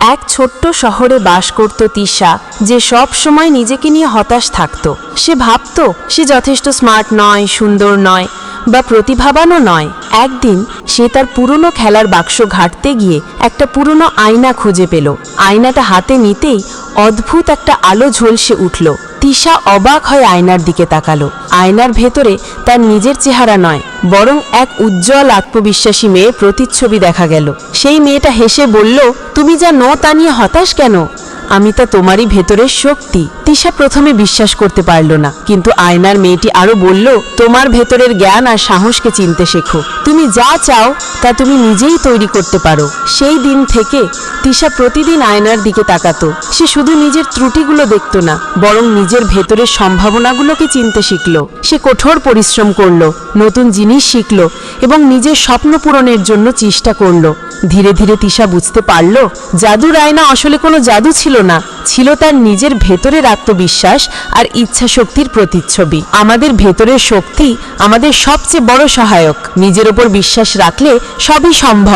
এক ছোট্ট শহরে বাস করত তিশা, যে সব সময় নিজেকে নিয়ে হতাশ থাকত। সে ভাবত, সে যথেষ্ট স্মার্ট নয়, সুন্দর নয়, বা প্রতিভাবানও নয়। একদিন, সে তার পুরনো খেলার বাক্স ঘাটতে গিয়ে একটা পুরনো আয়না খুঁজে পেল। আয়নাটা হাতে নিতেই অদ্ভুত একটা আলো ঝলসে উঠল। তিশা অবাক হয়ে আয়নার দিকে তাকালো। আয়নার ভেতরে তার নিজের চেহারা নয়, বরং এক উজ্জ্বল আত্মবিশ্বাসী মেয়ে প্রতিচ্ছবি দেখা গেল। সেই মেয়েটা হেসে বলল, তুমি যা ন তা নিয়ে হতাশ কেন? আমি তা তোমারই ভেতরের শক্তি। তিশা প্রথমে বিশ্বাস করতে পারল না, কিন্তু আয়নার মেয়েটি আরও বলল, তোমার ভেতরের জ্ঞান আর সাহসকে চিনতে শেখো। তুমি যা চাও, তা তুমি নিজেই তৈরি করতে পারো। সেই দিন থেকে তিশা প্রতিদিন আয়নার দিকে তাকাতো। সে শুধু নিজের ত্রুটিগুলো দেখত না, বরং নিজের ভেতরের সম্ভাবনাগুলোকে চিনতে শিখল। সে কঠোর পরিশ্রম করল, নতুন জিনিস শিখল এবং নিজের স্বপ্ন পূরণের জন্য চেষ্টা করল। ধীরে ধীরে তিশা বুঝতে পারল জাদু রায়না আসলে কোনো জাদু ছিল না, ছিল তার নিজের ভেতরের আত্মবিশ্বাস আর ইচ্ছা শক্তির প্রতিচ্ছবি। আমাদের ভেতরের শক্তি আমাদের সবচেয়ে বড় সহায়ক। নিজের ওপর বিশ্বাস রাখলে সবই সম্ভব।